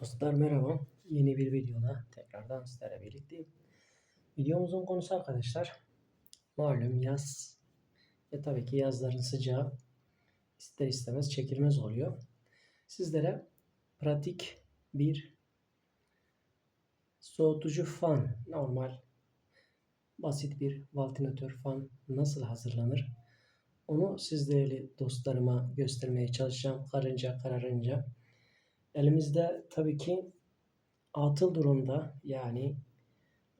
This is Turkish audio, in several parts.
Dostlar merhaba. Yeni bir videoda tekrardan sizlerle birlikteyim. Videomuzun konusu arkadaşlar malum yaz ve tabii ki yazların sıcağı ister istemez çekilmez oluyor. Sizlere pratik bir soğutucu fan normal basit bir vantilatör fan nasıl hazırlanır onu sizlerle dostlarıma göstermeye çalışacağım karınca kararınca. Elimizde tabii ki atıl durumda yani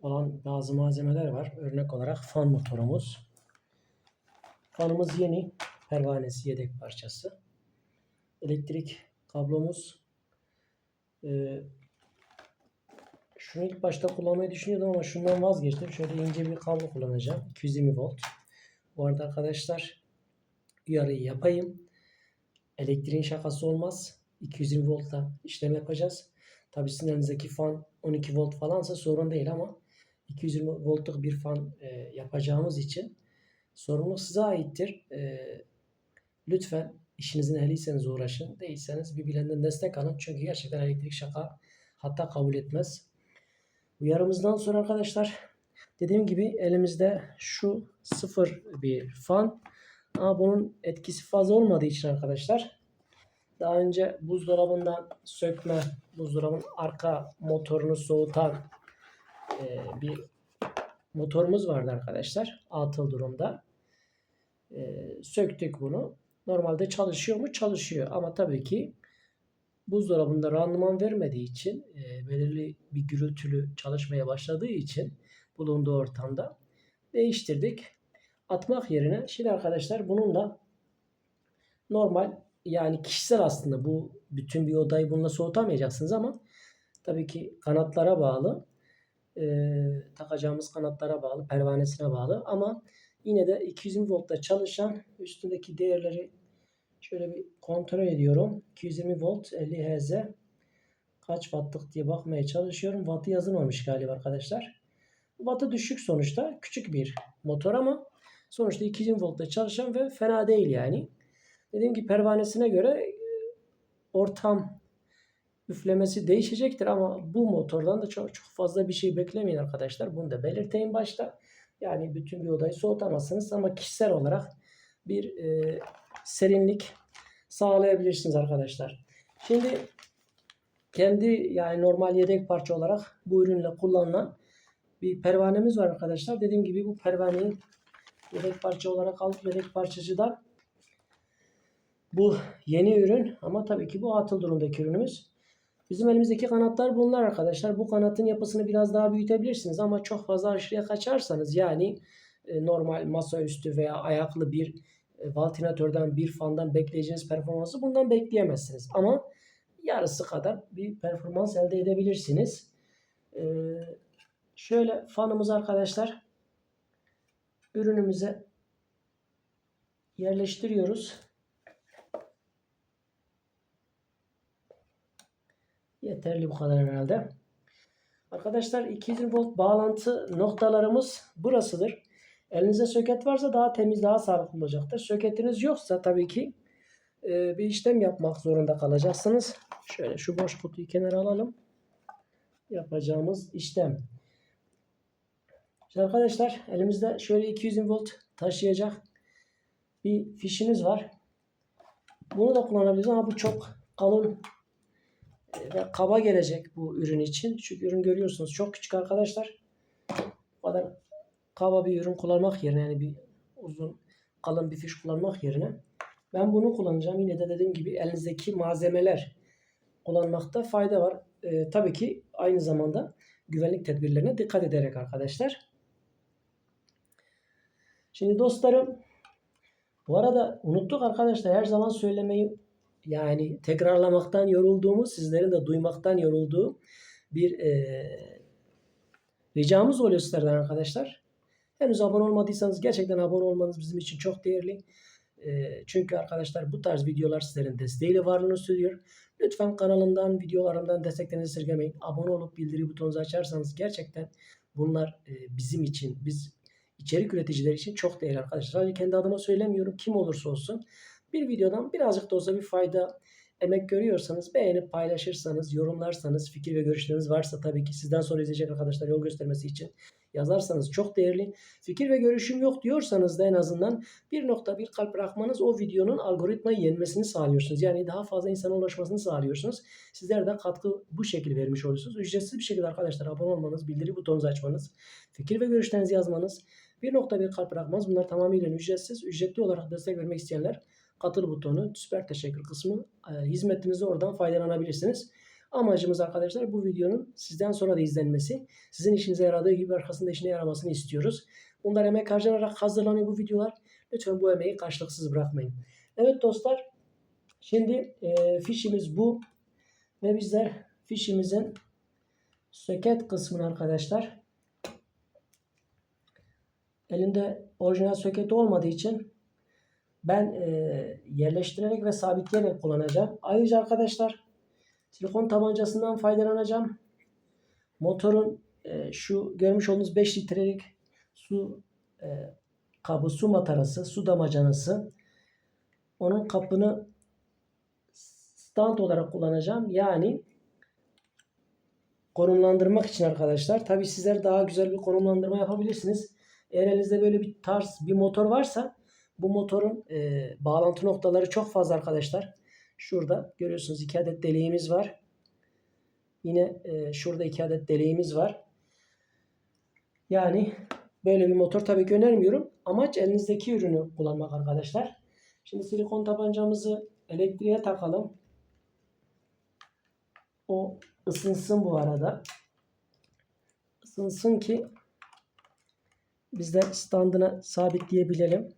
olan bazı malzemeler var. Örnek olarak fan motorumuz. Fanımız yeni. Pervanesi yedek parçası. Elektrik kablomuz. Ee, şunu ilk başta kullanmayı düşünüyordum ama şundan vazgeçtim. Şöyle ince bir kablo kullanacağım. 220 volt. Bu arada arkadaşlar uyarıyı yapayım. Elektriğin şakası olmaz. 220 voltla işlem yapacağız. Tabii sizin elinizdeki fan 12 volt falansa sorun değil ama 220 voltluk bir fan e, yapacağımız için sorumluluk size aittir. E, lütfen işinizin ehliyseniz uğraşın. Değilseniz bir bilenden destek alın. Çünkü gerçekten elektrik şaka hatta kabul etmez. Uyarımızdan sonra arkadaşlar dediğim gibi elimizde şu sıfır bir fan. Ama bunun etkisi fazla olmadığı için arkadaşlar daha önce buzdolabından sökme, buzdolabının arka motorunu soğutan e, bir motorumuz vardı arkadaşlar. Atıl durumda. E, söktük bunu. Normalde çalışıyor mu? Çalışıyor. Ama tabii ki buzdolabında randıman vermediği için e, belirli bir gürültülü çalışmaya başladığı için bulunduğu ortamda değiştirdik. Atmak yerine şimdi arkadaşlar bununla normal yani kişisel aslında bu bütün bir odayı bununla soğutamayacaksınız ama tabii ki kanatlara bağlı. E, takacağımız kanatlara bağlı pervanesine bağlı. Ama yine de 220 voltta çalışan üstündeki değerleri şöyle bir kontrol ediyorum. 220 volt 50 Hz kaç wattlık diye bakmaya çalışıyorum. Wattı yazılmamış galiba arkadaşlar. Wattı düşük sonuçta küçük bir motor ama sonuçta 220 voltta çalışan ve fena değil yani Dediğim gibi pervanesine göre e, ortam üflemesi değişecektir ama bu motordan da çok çok fazla bir şey beklemeyin arkadaşlar. Bunu da belirteyim başta. Yani bütün bir odayı soğutamazsınız ama kişisel olarak bir e, serinlik sağlayabilirsiniz arkadaşlar. Şimdi kendi yani normal yedek parça olarak bu ürünle kullanılan bir pervanemiz var arkadaşlar. Dediğim gibi bu pervaneyi yedek parça olarak alıp yedek parçacıdan bu yeni ürün ama tabii ki bu atıl durumdaki ürünümüz. Bizim elimizdeki kanatlar bunlar arkadaşlar. Bu kanatın yapısını biraz daha büyütebilirsiniz ama çok fazla aşırıya kaçarsanız yani e, normal masaüstü veya ayaklı bir e, valtinatörden bir fandan bekleyeceğiniz performansı bundan bekleyemezsiniz. Ama yarısı kadar bir performans elde edebilirsiniz. E, şöyle fanımız arkadaşlar ürünümüze yerleştiriyoruz. Yeterli bu kadar herhalde. Arkadaşlar 220 volt bağlantı noktalarımız burasıdır. Elinizde söket varsa daha temiz, daha sağlıklı olacaktır. Söketiniz yoksa tabii ki e, bir işlem yapmak zorunda kalacaksınız. Şöyle şu boş kutuyu kenara alalım. Yapacağımız işlem. Şimdi arkadaşlar elimizde şöyle 220 volt taşıyacak bir fişimiz var. Bunu da kullanabiliriz ama bu çok kalın ve kaba gelecek bu ürün için. Çünkü ürün görüyorsunuz çok küçük arkadaşlar. Bu kadar kaba bir ürün kullanmak yerine yani bir uzun kalın bir fiş kullanmak yerine ben bunu kullanacağım. Yine de dediğim gibi elinizdeki malzemeler kullanmakta fayda var. Ee, tabii ki aynı zamanda güvenlik tedbirlerine dikkat ederek arkadaşlar. Şimdi dostlarım bu arada unuttuk arkadaşlar her zaman söylemeyi yani tekrarlamaktan yorulduğumuz, sizlerin de duymaktan yorulduğu bir e, ricamız oluyor sizlerden arkadaşlar. Henüz abone olmadıysanız gerçekten abone olmanız bizim için çok değerli. E, çünkü arkadaşlar bu tarz videolar sizlerin desteğiyle varlığını sürdürüyor. Lütfen kanalımdan, videolarımdan desteklerinizi esirgemeyin. Abone olup bildiri butonunuzu açarsanız gerçekten bunlar e, bizim için, biz içerik üreticiler için çok değerli arkadaşlar. Sadece kendi adıma söylemiyorum. Kim olursa olsun bir videodan birazcık da olsa bir fayda emek görüyorsanız beğenip paylaşırsanız, yorumlarsanız, fikir ve görüşleriniz varsa tabii ki sizden sonra izleyecek arkadaşlar yol göstermesi için yazarsanız çok değerli. Fikir ve görüşüm yok diyorsanız da en azından bir nokta bir kalp bırakmanız o videonun algoritmayı yenmesini sağlıyorsunuz. Yani daha fazla insana ulaşmasını sağlıyorsunuz. Sizler de katkı bu şekilde vermiş oluyorsunuz. Ücretsiz bir şekilde arkadaşlar abone olmanız, bildiri butonunuzu açmanız, fikir ve görüşlerinizi yazmanız, bir nokta bir kalp bırakmanız bunlar tamamıyla ücretsiz. Ücretli olarak destek vermek isteyenler katıl butonu, süper teşekkür kısmı e, oradan faydalanabilirsiniz. Amacımız arkadaşlar bu videonun sizden sonra da izlenmesi. Sizin işinize yaradığı gibi arkasında işine yaramasını istiyoruz. Bunlar emek harcanarak hazırlanıyor bu videolar. Lütfen bu emeği karşılıksız bırakmayın. Evet dostlar. Şimdi e, fişimiz bu. Ve bizler fişimizin söket kısmını arkadaşlar elinde orijinal söket olmadığı için ben e, yerleştirerek ve sabitleyerek kullanacağım. Ayrıca arkadaşlar silikon tabancasından faydalanacağım. Motorun e, şu görmüş olduğunuz 5 litrelik su e, kabı, su matarası, su damacanası. Onun kapını stand olarak kullanacağım. Yani konumlandırmak için arkadaşlar. Tabi sizler daha güzel bir konumlandırma yapabilirsiniz. Eğer elinizde böyle bir tarz bir motor varsa bu motorun e, bağlantı noktaları çok fazla arkadaşlar. Şurada görüyorsunuz iki adet deliğimiz var. Yine e, şurada iki adet deliğimiz var. Yani böyle bir motor tabii ki önermiyorum. Amaç elinizdeki ürünü kullanmak arkadaşlar. Şimdi silikon tabancamızı elektriğe takalım. O ısınsın bu arada. Isınsın ki biz de standına sabitleyebilelim.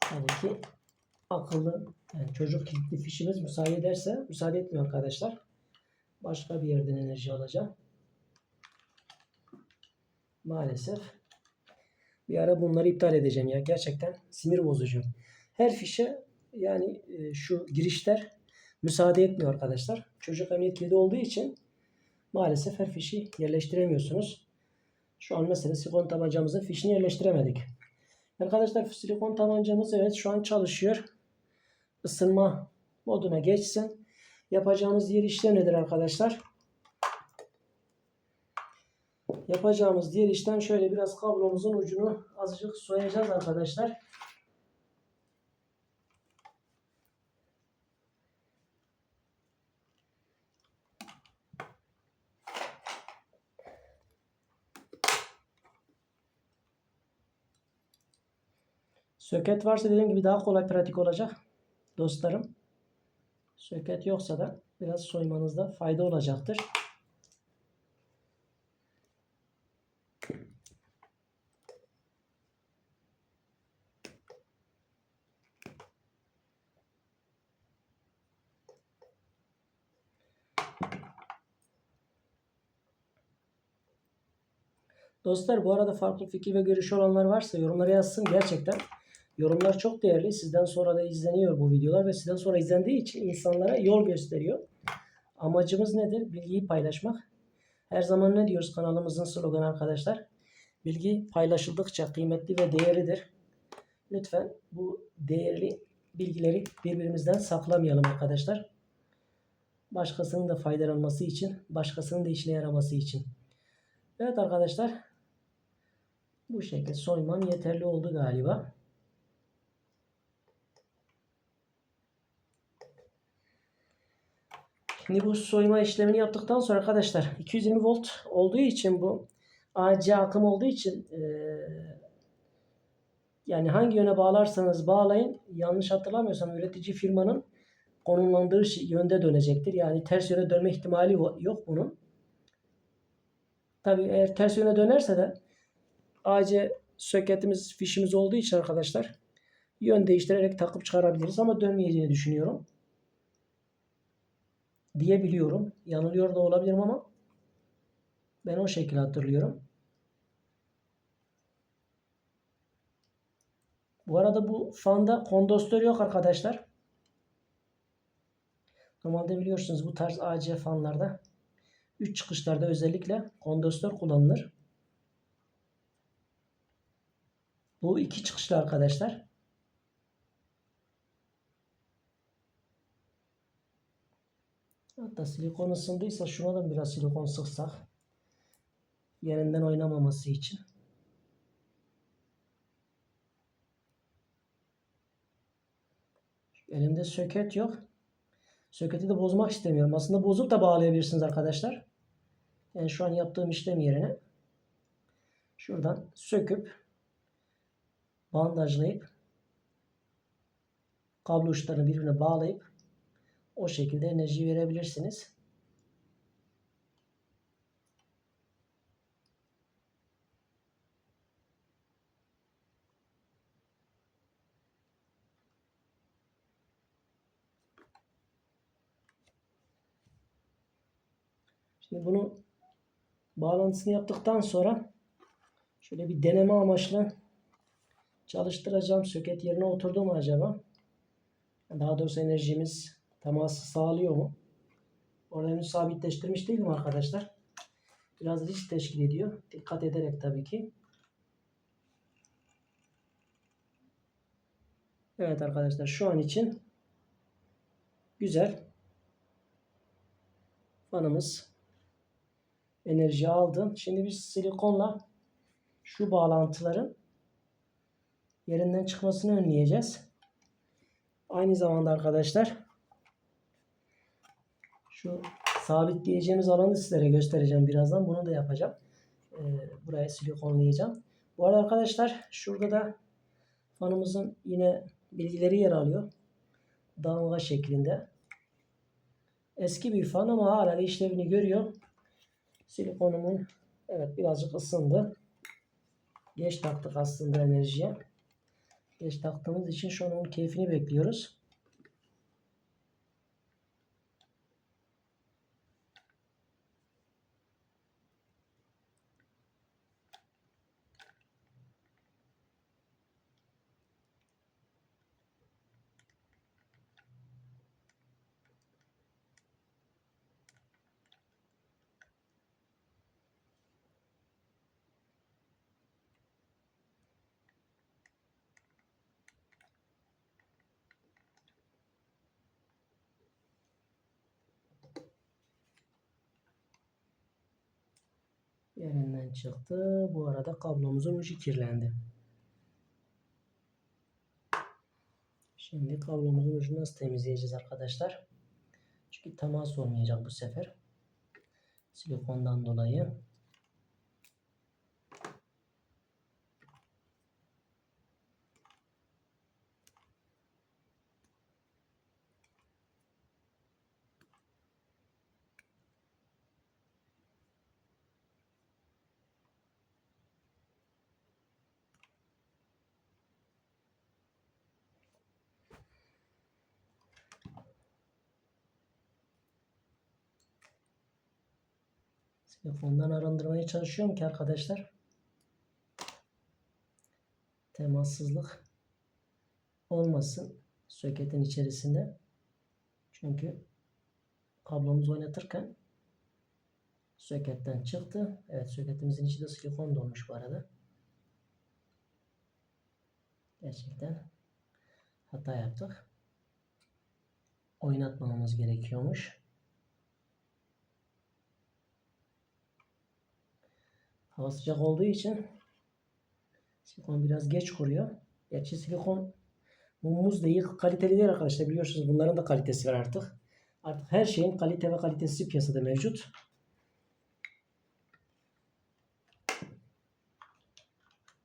Tabii ki akıllı yani çocuk kilitli fişimiz müsaade ederse müsaade etmiyor arkadaşlar. Başka bir yerden enerji alacağım. Maalesef. Bir ara bunları iptal edeceğim ya. Gerçekten sinir bozucu. Her fişe yani e, şu girişler müsaade etmiyor arkadaşlar. Çocuk emniyet kilidi olduğu için maalesef her fişi yerleştiremiyorsunuz. Şu an mesela silikon tabancamızın fişini yerleştiremedik. Arkadaşlar silikon tabancamız evet şu an çalışıyor. Isınma moduna geçsin. Yapacağımız diğer işlem nedir arkadaşlar? Yapacağımız diğer işlem şöyle biraz kablomuzun ucunu azıcık soyacağız arkadaşlar. Söket varsa dediğim gibi daha kolay pratik olacak dostlarım. Söket yoksa da biraz soymanızda fayda olacaktır. Dostlar bu arada farklı fikir ve görüş olanlar varsa yorumlara yazsın gerçekten. Yorumlar çok değerli. Sizden sonra da izleniyor bu videolar ve sizden sonra izlendiği için insanlara yol gösteriyor. Amacımız nedir? Bilgiyi paylaşmak. Her zaman ne diyoruz kanalımızın sloganı arkadaşlar? Bilgi paylaşıldıkça kıymetli ve değerlidir. Lütfen bu değerli bilgileri birbirimizden saklamayalım arkadaşlar. Başkasının da faydalanması için, başkasının da işine yaraması için. Evet arkadaşlar. Bu şekilde soymam yeterli oldu galiba. Bu soyma işlemini yaptıktan sonra arkadaşlar 220 volt olduğu için bu AC akım olduğu için e, yani hangi yöne bağlarsanız bağlayın yanlış hatırlamıyorsam üretici firmanın konumlandığı yönde dönecektir. Yani ters yöne dönme ihtimali yok bunun. Tabi eğer ters yöne dönerse de AC soketimiz fişimiz olduğu için arkadaşlar yön değiştirerek takıp çıkarabiliriz ama dönmeyeceğini düşünüyorum diyebiliyorum. Yanılıyor da olabilirim ama ben o şekilde hatırlıyorum. Bu arada bu fanda kondostör yok arkadaşlar. Normalde biliyorsunuz bu tarz AC fanlarda 3 çıkışlarda özellikle kondostör kullanılır. Bu iki çıkışlı arkadaşlar. Hatta silikon ısındıysa şuna da biraz silikon sıksak. Yerinden oynamaması için. Elimde söket yok. Söketi de bozmak istemiyorum. Aslında bozup da bağlayabilirsiniz arkadaşlar. Yani şu an yaptığım işlem yerine şuradan söküp bandajlayıp kablo uçlarını birbirine bağlayıp o şekilde enerji verebilirsiniz. Şimdi bunu bağlantısını yaptıktan sonra şöyle bir deneme amaçlı çalıştıracağım. Söket yerine oturdu mu acaba? Daha doğrusu enerjimiz teması sağlıyor mu? Orada henüz sabitleştirmiş değilim arkadaşlar. Biraz risk teşkil ediyor. Dikkat ederek tabii ki. Evet arkadaşlar şu an için güzel. Fanımız enerji aldı. Şimdi biz silikonla şu bağlantıların yerinden çıkmasını önleyeceğiz. Aynı zamanda arkadaşlar şu sabitleyeceğimiz alanı sizlere göstereceğim birazdan. Bunu da yapacağım. Ee, buraya silikonlayacağım. Bu arada arkadaşlar şurada da fanımızın yine bilgileri yer alıyor. Damga şeklinde. Eski bir fan ama hala işlevini görüyor. Silikonumun evet birazcık ısındı. Geç taktık aslında enerjiye. Geç taktığımız için şu an onun keyfini bekliyoruz. Yerinden çıktı. Bu arada kablomuzun ucu kirlendi. Şimdi kablomuzun ucunu nasıl temizleyeceğiz arkadaşlar? Çünkü temas olmayacak bu sefer. Silikondan dolayı. Silikondan arındırmaya çalışıyorum ki arkadaşlar. Temassızlık olmasın söketin içerisinde. Çünkü kablomuzu oynatırken söketten çıktı. Evet söketimizin içi de silikon dolmuş bu arada. Gerçekten hata yaptık. Oynatmamamız gerekiyormuş. Hava sıcak olduğu için silikon biraz geç kuruyor. Gerçi silikon mumumuz değil kaliteli değil arkadaşlar biliyorsunuz bunların da kalitesi var artık. Artık her şeyin kalite ve kalitesi piyasada mevcut.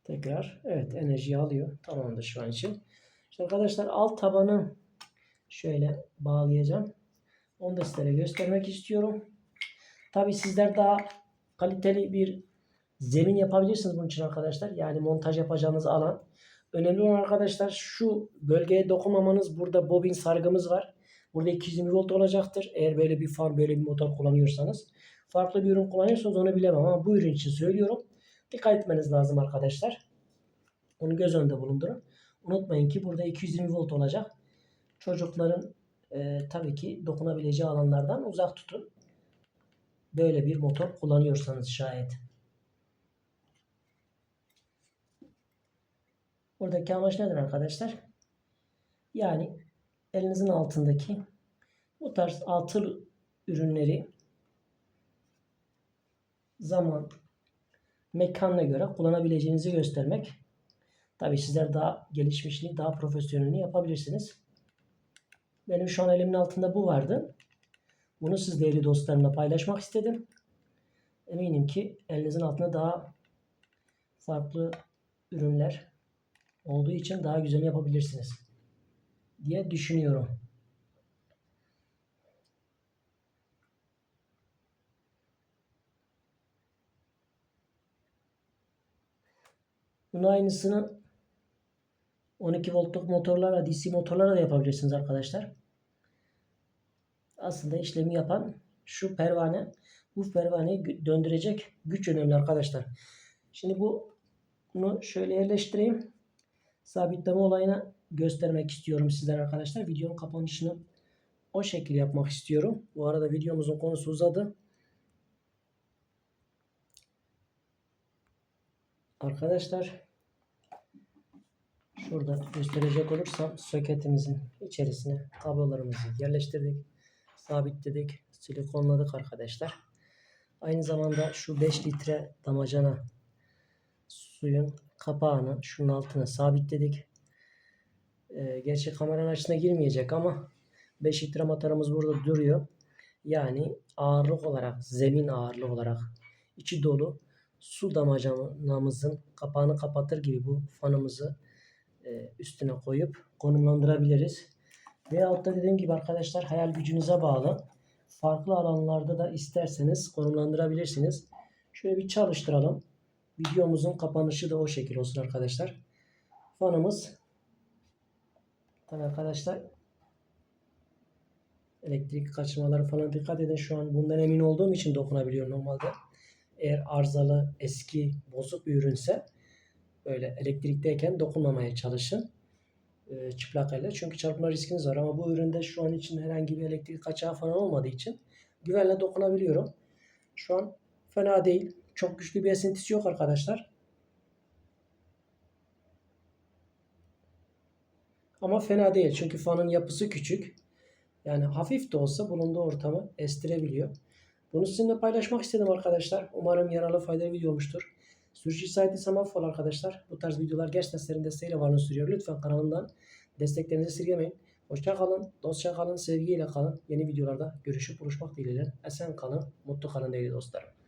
Tekrar evet enerjiyi alıyor. Tamamdır şu an için. İşte arkadaşlar alt tabanı şöyle bağlayacağım. Onu da sizlere göstermek istiyorum. Tabi sizler daha kaliteli bir zemin yapabilirsiniz bunun için arkadaşlar. Yani montaj yapacağınız alan. Önemli olan arkadaşlar şu bölgeye dokunmamanız. Burada bobin sargımız var. Burada 220 volt olacaktır. Eğer böyle bir fan, böyle bir motor kullanıyorsanız. Farklı bir ürün kullanıyorsanız onu bilemem ama bu ürün için söylüyorum. Dikkat etmeniz lazım arkadaşlar. Onu göz önünde bulundurun. Unutmayın ki burada 220 volt olacak. Çocukların e, tabii ki dokunabileceği alanlardan uzak tutun. Böyle bir motor kullanıyorsanız şayet. Buradaki amaç nedir arkadaşlar? Yani elinizin altındaki bu tarz altı ürünleri zaman, mekanına göre kullanabileceğinizi göstermek. Tabi sizler daha gelişmişini, daha profesyonelini yapabilirsiniz. Benim şu an elimin altında bu vardı. Bunu siz değerli dostlarımla paylaşmak istedim. Eminim ki elinizin altında daha farklı ürünler olduğu için daha güzel yapabilirsiniz diye düşünüyorum. Bunun aynısını 12 voltluk motorlarla, DC motorlarla da yapabilirsiniz arkadaşlar. Aslında işlemi yapan şu pervane. Bu pervaneyi döndürecek güç önemli arkadaşlar. Şimdi bu bunu şöyle yerleştireyim. Sabitleme olayını göstermek istiyorum sizlere arkadaşlar. Videonun kapanışını o şekilde yapmak istiyorum. Bu arada videomuzun konusu uzadı. Arkadaşlar şurada gösterecek olursam soketimizin içerisine kablolarımızı yerleştirdik. Sabitledik. Silikonladık arkadaşlar. Aynı zamanda şu 5 litre damacana suyun kapağını şunun altına sabitledik. Ee, gerçi kameranın açısına girmeyecek ama 5 litre motorumuz burada duruyor. Yani ağırlık olarak, zemin ağırlığı olarak içi dolu su damacanamızın kapağını kapatır gibi bu fanımızı e, üstüne koyup konumlandırabiliriz. Veyahut da dediğim gibi arkadaşlar hayal gücünüze bağlı. Farklı alanlarda da isterseniz konumlandırabilirsiniz. Şöyle bir çalıştıralım. Videomuzun kapanışı da o şekil olsun arkadaşlar. Fanımız tabii arkadaşlar elektrik kaçırmaları falan dikkat edin. Şu an bundan emin olduğum için dokunabiliyorum normalde. Eğer arızalı, eski, bozuk bir ürünse böyle elektrikteyken dokunmamaya çalışın. Ee, çıplak elle. Çünkü çarpma riskiniz var. Ama bu üründe şu an için herhangi bir elektrik kaçağı falan olmadığı için güvenle dokunabiliyorum. Şu an fena değil. Çok güçlü bir esintisi yok arkadaşlar. Ama fena değil. Çünkü fanın yapısı küçük. Yani hafif de olsa bulunduğu ortamı estirebiliyor. Bunu sizinle paylaşmak istedim arkadaşlar. Umarım yararlı faydalı video olmuştur. Sürçülisaydıysa affola arkadaşlar. Bu tarz videolar genç nesillerin desteğiyle varlığını sürüyor. Lütfen kanalımdan desteklerinizi esirgemeyin. Hoşça kalın, dostça kalın, sevgiyle kalın. Yeni videolarda görüşüp buluşmak dileğiyle. Esen kalın, mutlu kalın değerli dostlarım.